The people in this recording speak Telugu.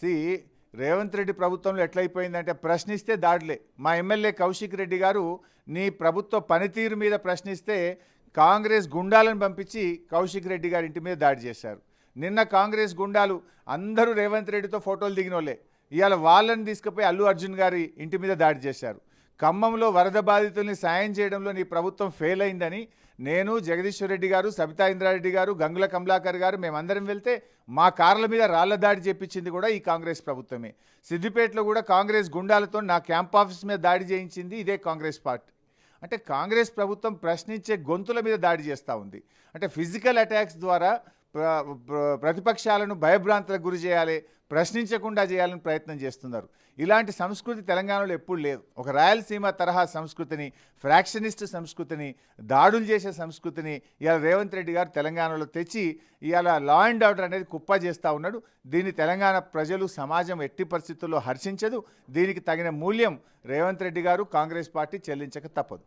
సి రేవంత్ రెడ్డి ప్రభుత్వంలో ఎట్లయిపోయిందంటే ప్రశ్నిస్తే దాడులే. మా ఎమ్మెల్యే కౌశిక్ రెడ్డి గారు నీ ప్రభుత్వ పనితీరు మీద ప్రశ్నిస్తే కాంగ్రెస్ గుండాలను పంపించి కౌశిక్ రెడ్డి గారి ఇంటి మీద దాడి చేశారు. నిన్న కాంగ్రెస్ గుండాలు అందరూ రేవంత్ రెడ్డితో ఫోటోలు దిగినోళ్ళే. ఇవాళ వాళ్ళని తీసుకుపోయి అల్లు అర్జున్ గారి ఇంటి మీద దాడి చేశారు. ఖమ్మంలో వరద బాధితుల్ని సాయం చేయడంలో నీ ప్రభుత్వం ఫెయిల్ అయిందని నేను జగదీశ్వర్ రెడ్డి గారు సబితా ఇంద్రారెడ్డి గారు గంగుల కమలాకర్ గారు మేమందరం వెళ్తే మా కార్ల మీద రాళ్ళ దాడి చేపించింది కూడా ఈ కాంగ్రెస్ ప్రభుత్వమే. సిద్దిపేటలో కూడా కాంగ్రెస్ గుండాలతో నా క్యాంప్ ఆఫీస్ మీద దాడి చేయించింది ఇదే కాంగ్రెస్ పార్టీ. అంటే కాంగ్రెస్ ప్రభుత్వం ప్రశ్నించే గొంతుల మీద దాడి చేస్తూ ఉంది. అంటే ఫిజికల్ అటాక్స్ ద్వారా ప్రతిపక్షాలను భయభ్రాంతులకు గురి చేయాలి ప్రశ్నించకుండా చేయాలని ప్రయత్నం చేస్తున్నారు. ఇలాంటి సంస్కృతి తెలంగాణలో ఎప్పుడు లేదు. ఒక రాయలసీమ తరహా సంస్కృతిని ఫ్రాక్షనిస్ట్ సంస్కృతిని దాడులు చేసే సంస్కృతిని ఇవాళ రేవంత్ రెడ్డి గారు తెలంగాణలో తెచ్చి ఇవాళ లా అండ్ ఆర్డర్ అనేది కుప్ప చేస్తూ ఉన్నాడు. దీన్ని తెలంగాణ ప్రజలు సమాజం ఎట్టి పరిస్థితుల్లో హర్షించదు. దీనికి తగిన మూల్యం రేవంత్ రెడ్డి గారు కాంగ్రెస్ పార్టీ చెల్లించక తప్పదు.